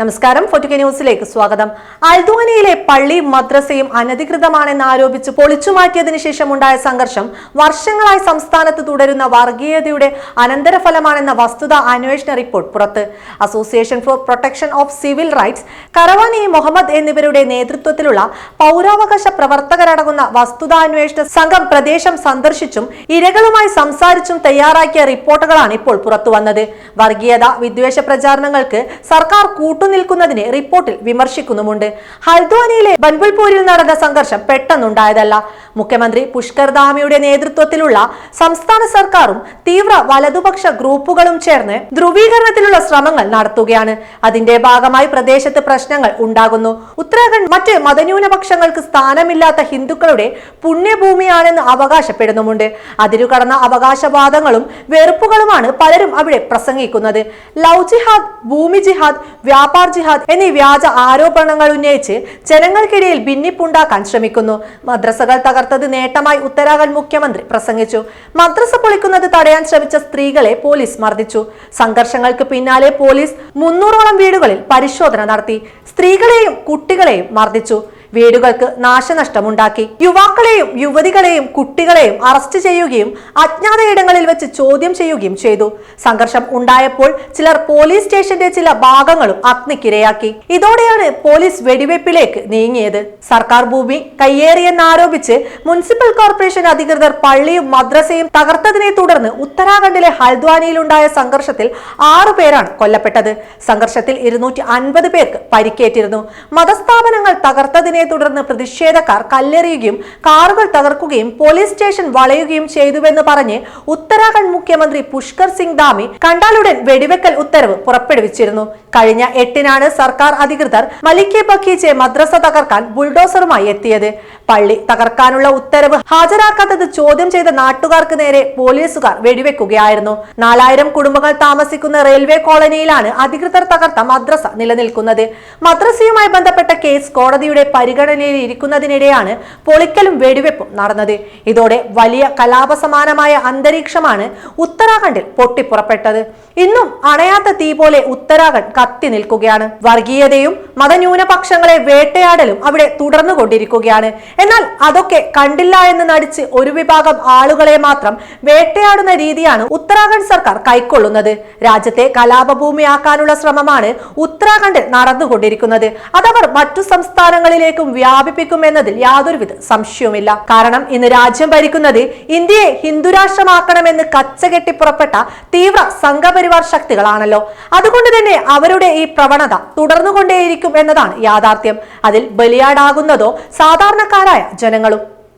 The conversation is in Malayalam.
നമസ്കാരം. ഫോർട്ടുകെ ന്യൂസിലേക്ക് സ്വാഗതം. അൽദ്വാനിയിലെ പള്ളി മദ്രസയും അനധികൃതമാണെന്ന് ആരോപിച്ച് പൊളിച്ചുമാറ്റിയതിനു ശേഷം ഉണ്ടായ സംഘർഷം വർഷങ്ങളായി സംസ്ഥാനത്ത് തുടരുന്ന വർഗീയതയുടെ അനന്തരഫലമാണെന്ന വസ്തുത അന്വേഷണ റിപ്പോർട്ട് പുറത്ത്. Association for protection of civil rights കറവാനി Muhammad എന്നിവരുടെ നേതൃത്വത്തിലുള്ള പൗരാവകാശ പ്രവർത്തകരടങ്ങുന്ന വസ്തുതാന്വേഷണ സംഘം പ്രദേശം സന്ദർശിച്ചും ഇരകളുമായി സംസാരിച്ചും തയ്യാറാക്കിയ റിപ്പോർട്ടുകളാണ് ഇപ്പോൾ പുറത്തുവന്നത്. വർഗീയത വിദ്വേഷ പ്രചാരണങ്ങൾക്ക് സർക്കാർ കൂട്ടുനിൽക്കുന്നതിനെ റിപ്പോർട്ടിൽ വിമർശിക്കുന്നുമുണ്ട്. ഹൽദ്വാനിയിലെ ബൻബൽപൂരിൽ നടന്ന സംഘർഷം പെട്ടെന്നുണ്ടായതല്ല. മുഖ്യമന്ത്രി പുഷ്കർ ധാമിയുടെ നേതൃത്വത്തിലുള്ള സംസ്ഥാന സർക്കാരും തീവ്ര വലതുപക്ഷ ഗ്രൂപ്പുകളും ചേർന്ന് ധ്രുവീകരണത്തിലുള്ള ശ്രമങ്ങൾ നടത്തുകയാണ്. അതിന്റെ ഭാഗമായി പ്രദേശത്ത് പ്രശ്നങ്ങൾ ഉണ്ടാകുന്നു. ഉത്തരാഖണ്ഡ് മറ്റ് മതന്യൂനപക്ഷങ്ങൾക്ക് സ്ഥാനമില്ലാത്ത ഹിന്ദുക്കളുടെ പുണ്യഭൂമിയാണെന്ന് അവകാശപ്പെടുന്നുമുണ്ട്. അതിരുകടന്ന അവകാശവാദങ്ങളും വെറുപ്പുകളുമാണ് പലരും അവിടെ പ്രസംഗിക്കുന്നത്. ലവ് ജിഹാദ് ഭൂമി ജിഹാദ് വ്യാപാർ ജിഹാദ് എന്നീ വ്യാജ ആരോപണങ്ങൾ ഉന്നയിച്ച് ജനങ്ങൾക്കിടയിൽ ഭിന്നിപ്പുണ്ടാക്കാൻ ശ്രമിക്കുന്നു. മദ്രസകൾ തകർത്തത് നേട്ടമായി ഉത്തരാഖണ്ഡ് മുഖ്യമന്ത്രി പ്രസംഗിച്ചു. മദ്രസ പൊളിക്കുന്നത് തടയാൻ ശ്രമിച്ച സ്ത്രീകളെ പോലീസ് മർദ്ദിച്ചു. സംഘർഷങ്ങൾക്ക് പിന്നാലെ പോലീസ് മുന്നൂറോളം വീടുകളിൽ പരിശോധന നടത്തി. സ്ത്രീകളെയും കുട്ടികളെയും മർദ്ദിച്ചു. വീടുകൾക്ക് നാശനഷ്ടമുണ്ടാക്കി. യുവാക്കളെയും യുവതികളെയും കുട്ടികളെയും അറസ്റ്റ് ചെയ്യുകയും അജ്ഞാത ഇടങ്ങളിൽ വെച്ച് ചോദ്യം ചെയ്യുകയും ചെയ്തു. സംഘർഷം ഉണ്ടായപ്പോൾ ചിലർ പോലീസ് സ്റ്റേഷന്റെ ചില ഭാഗങ്ങളും അഗ്നിക്കിരയാക്കി. ഇതോടെയാണ് പോലീസ് വെടിവെപ്പിലേക്ക് നീങ്ങിയത്. സർക്കാർ ഭൂമി കയ്യേറിയെന്നാരോപിച്ച് മുനിസിപ്പൽ കോർപ്പറേഷൻ അധികൃതർ പള്ളിയും മദ്രസയും തകർത്തതിനെ തുടർന്ന് ഉത്തരാഖണ്ഡിലെ ഹൽദ്വാനിയിലുണ്ടായ സംഘർഷത്തിൽ ആറു പേരാണ് കൊല്ലപ്പെട്ടത്. സംഘർഷത്തിൽ ഇരുന്നൂറ്റി അൻപത് പേർക്ക് പരിക്കേറ്റിരുന്നു. മതസ്ഥാപനങ്ങൾ തകർത്തതിനെ തുടർന്ന് പ്രതിഷേധക്കാർ കല്ലെറിയുകയും കാറുകൾ തകർക്കുകയും പോലീസ് സ്റ്റേഷൻ വളയുകയും ചെയ്തുവെന്ന് പറഞ്ഞ് ഉത്തരാഖണ്ഡ് മുഖ്യമന്ത്രി പുഷ്കർ സിംഗ് ധാമി കണ്ടാലുടൻ വെടിവെക്കൽ ഉത്തരവ് പുറപ്പെടുവിച്ചിരുന്നു. കഴിഞ്ഞ എട്ടിനാണ് സർക്കാർ അധികൃതർ മലിക്കെ ബഖീജെ മദ്രസ തകർക്കാൻ ബുൾഡോസറുമായി എത്തിയത്. പള്ളി തകർക്കാനുള്ള ഉത്തരവ് ഹാജരാക്കാത്തത് ചോദ്യം ചെയ്ത നാട്ടുകാർക്ക് നേരെ പോലീസുകാർ വെടിവെക്കുകയായിരുന്നു. നാലായിരം കുടുംബങ്ങൾ താമസിക്കുന്ന റെയിൽവേ കോളനിയിലാണ് അധികൃതർ തകർത്ത മദ്രസ നിലനിൽക്കുന്നത്. മദ്രസയുമായി ബന്ധപ്പെട്ട കേസ് കോടതിയുടെ പരിഗണനയിൽ ഇരിക്കുന്നതിനിടെയാണ് പൊളിക്കലും വെടിവെപ്പും നടന്നത്. ഇതോടെ വലിയ കലാപസമാനമായ അന്തരീക്ഷമാണ് ഉത്തരാഖണ്ഡിൽ പൊട്ടിപ്പുറപ്പെട്ടത്. ഇന്നും അണയാത്ത തീ പോലെ ഉത്തരാഖണ്ഡ് കത്തി നിൽക്കുകയാണ്. വർഗീയതയും മതന്യൂനപക്ഷങ്ങളെ വേട്ടയാടലും അവിടെ തുടർന്നു കൊണ്ടിരിക്കുകയാണ് എന്നാൽ അതൊക്കെ കണ്ടില്ല എന്ന് നടിച്ച് ഒരു വിഭാഗം ആളുകളെ മാത്രം വേട്ടയാടുന്ന രീതിയാണ് ഉത്തരാഖണ്ഡ് സർക്കാർ കൈക്കൊള്ളുന്നത്. രാജ്യത്തെ കലാപഭൂമിയാക്കാനുള്ള ശ്രമമാണ് ഉത്തരാഖണ്ഡിൽ നടന്നുകൊണ്ടിരിക്കുന്നത്. അതവർ മറ്റു സംസ്ഥാനങ്ങളിലേക്കും വ്യാപിപ്പിക്കുമെന്നതിൽ യാതൊരുവിധ സംശയവുമില്ല. കാരണം ഇന്ന് രാജ്യം ഭരിക്കുന്നത് ഇന്ത്യയെ ഹിന്ദുരാഷ്ട്രമാക്കണമെന്ന് കച്ചകെട്ടി പുറപ്പെട്ട തീവ്ര സംഘപരിവാർ ശക്തികളാണല്ലോ. അതുകൊണ്ട് തന്നെ അവരുടെ ഈ പ്രവണത തുടർന്നുകൊണ്ടേയിരിക്കും എന്നതാണ് യാഥാർത്ഥ്യം. അതിൽ ബലിയാടാകുന്നതോ സാധാരണക്കാരായ ജനങ്ങളും